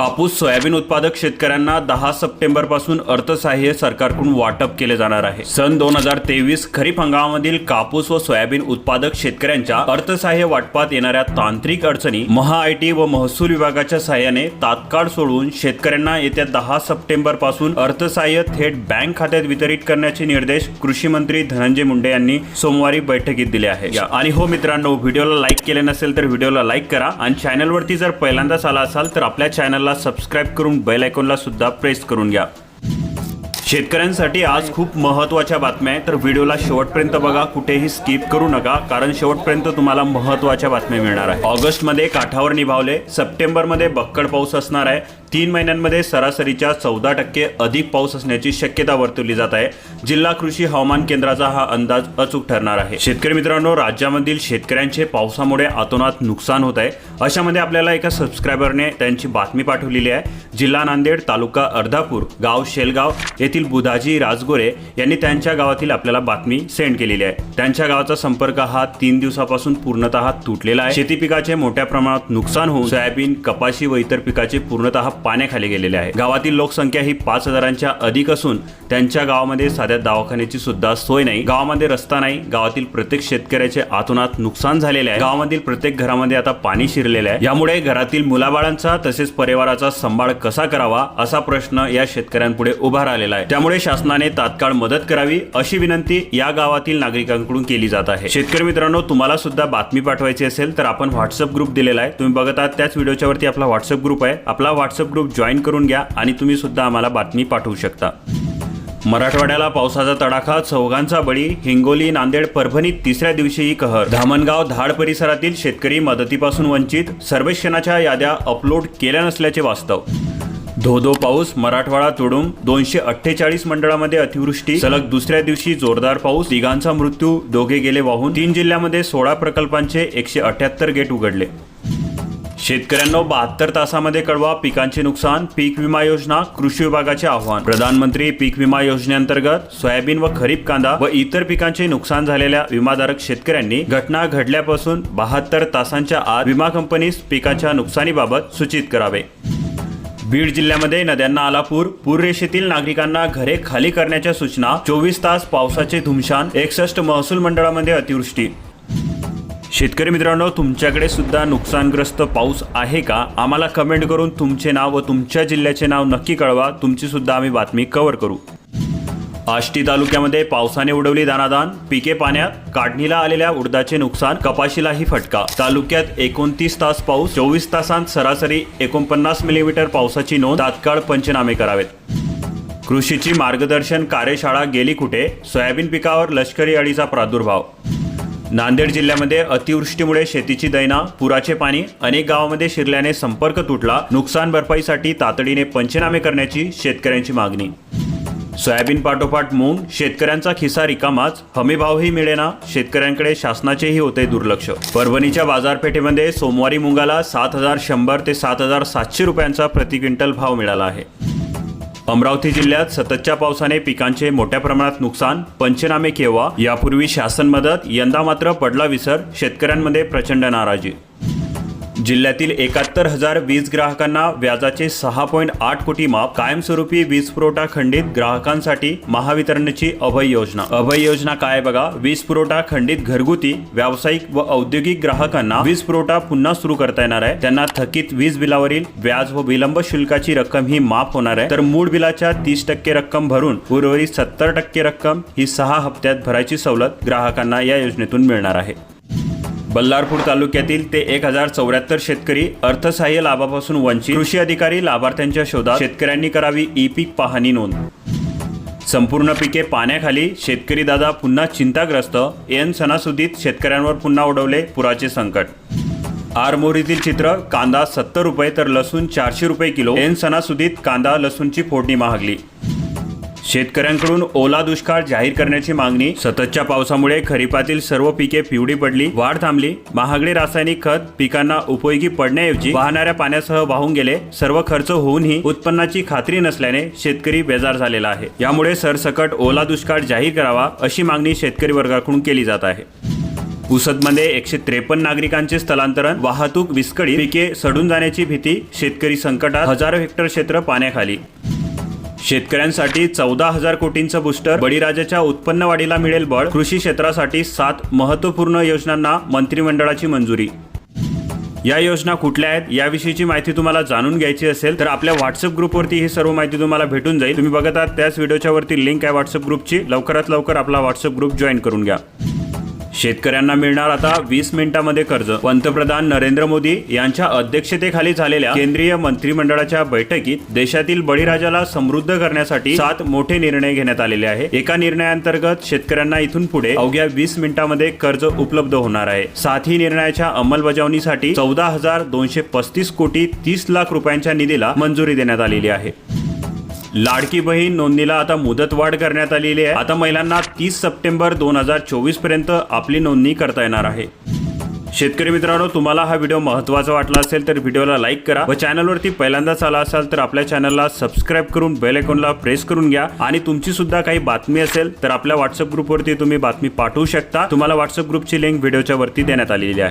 कापूस सोयाबीन उत्पादक शेतकऱ्यांना दहा सप्टेंबरपासून अर्थसहाय्य सरकारकडून वाटप केले जाणार आहे. सन दोन हजार तेवीस खरीप हंगामामधील कापूस व सोयाबीन उत्पादक शेतकऱ्यांच्या अर्थसहाय्य वाटपात येणाऱ्या तांत्रिक अडचणी महाआयटी व महसूल विभागाच्या सहाय्याने तात्काळ सोडवून शेतकऱ्यांना येत्या दहा सप्टेंबरपासून अर्थसहाय्य थेट बँक खात्यात वितरित करण्याचे निर्देश कृषी मंत्री धनंजय मुंडे यांनी सोमवारी बैठकीत दिले आहे या- आणि हो मित्रांनो व्हिडिओला लाईक केले नसेल तर व्हिडिओला लाईक करा आणि चॅनलवरती जर पहिल्यांदाच आला असाल तर आपल्या चॅनलला सबस्क्राईब करून बेल आयकॉनला सुद्धा प्रेस करून घ्या. शेतकऱ्यांसाठी आज खूप महत्त्वाच्या बातम्या आहेत. तर व्हिडिओला शेवटपर्यंत बघा कुठेही स्किप करू नका कारण शेवटपर्यंत तुम्हाला महत्त्वाच्या बातम्या मिळणार आहे ऑगस्टमध्ये काठावर निभावले सप्टेंबरमध्ये बक्कड पाऊस असणार आहे. तीन महिन्यांमध्ये सरासरीच्या चौदा टक्के अधिक पाऊस असण्याची शक्यता वर्तवली जात आहे. जिल्हा कृषी हवामान केंद्राचा हा अंदाज अचूक ठरणार आहे. शेतकरी मित्रांनो राज्यामधील शेतकऱ्यांचे पावसामुळे आतोनात नुकसान होत आहे. अशामध्ये आपल्याला एका सबस्क्रायबरने त्यांची बातमी पाठवलेली आहे. जिल्हा नांदेड तालुका अर्धापूर गाव शेलगाव येथील बुधाजी राजगोरे यांनी त्यांच्या गावातील आपल्याला बातमी सेंड केलेली आहे. त्यांच्या गावाचा संपर्क हा तीन दिवसापासून पूर्णतः तुटलेला आहे. शेती पिकाचे मोठ्या प्रमाणात नुकसान होऊन सोयाबीन कपाशी व इतर पिकाचे पूर्णतः पाण्याखाली गेलेले आहे. गावातील लोकसंख्या ही पाच हजारांच्या अधिक असून त्यांच्या गावामध्ये साध्या दवाखान्याची सुद्धा सोय नाही. गावामध्ये रस्ता नाही. गावातील प्रत्येक शेतकऱ्याचे आतोनात नुकसान झालेले आहे. गावामधील प्रत्येक घरामध्ये आता पाणी शिरलेले आहे. यामुळे घरातील मुलाबाळांचा तसेच परिवाराचा सांभाळ कसा करावा असा प्रश्न या शेतकऱ्यांपुढे उभा राहिलेला आहे. त्यामुळे शासनाने तात्काळ मदत करावी अशी विनंती या गावातील नागरिकांकडून केली जात आहे. शेतकरी मित्रांनो तुम्हाला सुद्धा बातमी पाठवायची असेल तर आपण व्हॉट्सअप ग्रुप दिलेला आहे. तुम्ही बघत आहात त्याच व्हिडिओच्या वरती आपला व्हॉट्सअप ग्रुप आहे. आपला व्हॉट्सअप ग्रुप जॉईन करून घ्या आणि तुम्ही सुद्धा आम्हाला बातमी पाठवू शकता. मराठवाड्याला पावसाचा तडाखा चौघांचा बळी हिंगोली नांदेड परभणीत तिसऱ्या दिवशीही कहर. धामणगाव धाड परिसरातील शेतकरी मदतीपासून वंचित सर्वेक्षणाच्या याद्या अपलोड केल्या नसल्याचे वास्तव. धो धो पाऊस मराठवाडा तुडुंब दोनशे अठ्ठेचाळीस मंडळामध्ये अतिवृष्टी सलग दुसऱ्या दिवशी जोरदार पाऊस तिघांचा मृत्यू दोघे गेले वाहून तीन जिल्ह्यामध्ये सोळा प्रकल्पांचे एकशे अठ्याहत्तर गेट उघडले. शेतकऱ्यांनो बहात्तर तासामध्ये कळवा पिकांचे नुकसान पीक विमा योजना कृषी विभागाचे आव्हान. प्रधानमंत्री पीक विमा योजनेअंतर्गत सोयाबीन व खरीप कांदा व इतर पिकांचे नुकसान झालेल्या विमाधारक शेतकऱ्यांनी घटना घडल्यापासून बहात्तर तासांच्या आत विमा कंपनीस पिकाच्या नुकसानीबाबत सूचित करावे. बीड जिल्ह्यामध्ये नद्यांना आला पूर पूररेषेतील नागरिकांना घरे खाली करण्याच्या सूचना चोवीस तास पावसाचे धुमशान एकसष्ट महसूल मंडळामध्ये अतिवृष्टी. शेतकरी मित्रांनो तुमच्याकडे सुद्धा नुकसानग्रस्त पाऊस आहे का? आम्हाला कमेंट करून तुमचे नाव व तुमच्या जिल्ह्याचे नाव नक्की कळवा. तुमची सुद्धा आम्ही बातमी कव्हर करू. आष्टी तालुक्यामध्ये पावसाने उडवली दानादान. पिके पाण्यात काढणीला आलेल्या उडदाचे नुकसान कपाशीलाही फटका. तालुक्यात एकोणतीस तास पाऊस चोवीस तासांत सरासरी एकोणपन्नास मिलीमीटर पावसाची नोंद तात्काळ पंचनामे करावेत. कृषीची मार्गदर्शन कार्यशाळा गेली कुठे? सोयाबीन पिकावर लष्करी अळीचा प्रादुर्भाव नांदेड जिल्ह्यामध्ये अतिवृष्टीमुळे शेतीची दैना पुराचे पाणी अनेक गावामध्ये शिरल्याने संपर्क तुटला. नुकसान भरपाईसाठी तातडीने पंचनामे करण्याची शेतकऱ्यांची मागणी. सोयाबीन पाठोपाठ मूग शेतकऱ्यांचा खिसा रिकामाच हमीभावही मिळेना शेतकऱ्यांकडे शासनाचेही होते दुर्लक्ष. परभणीच्या बाजारपेठेमध्ये सोमवारी मुंगाला सात हजार शंभर ते सात हजार सातशे रुपयांचा प्रति क्विंटल भाव मिळाला आहे. अमरावती जिल्ह्यात सततच्या पावसाने पिकांचे मोठ्या प्रमाणात नुकसान पंचनामे केव्हा? यापूर्वी शासन मदत यंदा मात्र पडला विसर शेतकऱ्यांमध्ये प्रचंड नाराजी. जिल्ह्यातील एकाहत्तर हजार वीज ग्राहकांना व्याजाचे सहा पॉईंट आठ कोटी माफ कायमस्वरूपी वीज पुरवठा खंडित ग्राहकांसाठी महावितरणची अभय योजना. अभय योजना काय बघा? वीज पुरवठा खंडित घरगुती व्यावसायिक व औद्योगिक ग्राहकांना वीज पुरवठा पुन्हा सुरू करता येणार आहे. त्यांना थकीत वीज बिलावरील व्याज व विलंब शुल्काची रक्कम ही माफ होणार आहे. तर मूळ बिलाच्या तीस टक्के रक्कम भरून उर्वरित सत्तर टक्के रक्कम ही सहा हप्त्यात भरायची सवलत ग्राहकांना या योजनेतून मिळणार आहे. बल्लारपूर तालुक्यातील ते एक हजार चौऱ्याहत्तर शेतकरी अर्थसहाय्य लाभापासून वंचित. कृषी अधिकारी लाभार्थ्यांच्या शोधात शेतकऱ्यांनी करावी ई पीक पाहणी नोंद. संपूर्ण पिके पाण्याखाली शेतकरी दादा पुन्हा चिंताग्रस्त एन सणासुदीत शेतकऱ्यांवर पुन्हा उडवले पुराचे संकट. आरमोरीतील चित्र कांदा सत्तर रुपये तर लसूण चारशे रुपये किलो एन सणासुदीत कांदा लसूणची फोडणी महागली. शेतकऱ्यांकडून ओला दुष्काळ जाहीर करण्याची मागणी सततच्या पावसामुळे खरीपातील सर्व पिके पिवळी पडली वाढ थांबली. महागडे रासायनिक खत पिकांना उपयोगी पडण्याऐवजी वाहणाऱ्या पाण्यासह वाहून गेले. सर्व खर्च होऊनही उत्पन्नाची खात्री नसल्याने शेतकरी बेजार झालेला आहे. यामुळे सरसकट ओला दुष्काळ जाहीर करावा अशी मागणी शेतकरी वर्गाकडून केली जात आहे. पुसदमध्ये एकशे त्रेपन्न नागरिकांचे स्थलांतरण वाहतूक विस्कळी पिके सडून जाण्याची भीती शेतकरी संकटात हजारो हेक्टर क्षेत्र पाण्याखाली. शेतकऱ्यांसाठी चौदा हजार कोटींचं बुस्टर बळीराजाच्या उत्पन्न वाढीला मिळेल बळ कृषी क्षेत्रासाठी सात महत्त्वपूर्ण योजनांना मंत्रिमंडळाची मंजुरी. या योजना कुठल्या आहेत याविषयीची माहिती तुम्हाला जाणून घ्यायची असेल तर आपल्या व्हॉट्सअप ग्रुपवरती ही सर्व माहिती तुम्हाला भेटून जाईल. तुम्ही बघत आहात त्याच व्हिडिओच्या वरती लिंक आहे व्हॉट्सअप ग्रुपची लवकरात लवकर आपला व्हॉट्सअप ग्रुप जॉईन करून घ्या. शेतकऱ्यांना मिळणार आता वीस मिनिटांमध्ये कर्ज. पंतप्रधान नरेंद्र मोदी यांच्या अध्यक्षतेखाली झालेल्या केंद्रीय मंत्रिमंडळाच्या बैठकीत देशातील बळीराजाला समृद्ध करण्यासाठी सात मोठे निर्णय घेण्यात आलेले आहे. एका निर्णयाअंतर्गत शेतकऱ्यांना इथून पुढे अवघ्या वीस मिनिटांमध्ये कर्ज उपलब्ध होणार आहे. सातही निर्णयाच्या अंमलबजावणीसाठी चौदा हजार दोनशे पस्तीस कोटी तीस लाख रुपयांच्या निधीला मंजुरी देण्यात आलेली आहे. लाडकी बहीण नोंदणीला आता मुदतवाढ करण्यात आलेली आहे. आता महिलांना तीस सप्टेंबर दोन हजार चोवीसपर्यंत आपली नोंदणी करता येणार आहे. शेतकरी मित्रांनो तुम्हाला हा व्हिडिओ महत्त्वाचा वाटला असेल तर व्हिडिओला लाईक करा व चॅनलवरती पहिल्यांदाच आला असाल तर आपल्या चॅनलला सबस्क्राईब करून बेल आयकॉनला प्रेस करून घ्या. आणि तुमची सुद्धा काही बातमी असेल तर आपल्या व्हॉट्सअप ग्रुपवरती तुम्ही बातमी पाठवू शकता. तुम्हाला व्हॉट्सअप ग्रुपची लिंक व्हिडिओच्या वरती देण्यात आलेली आहे.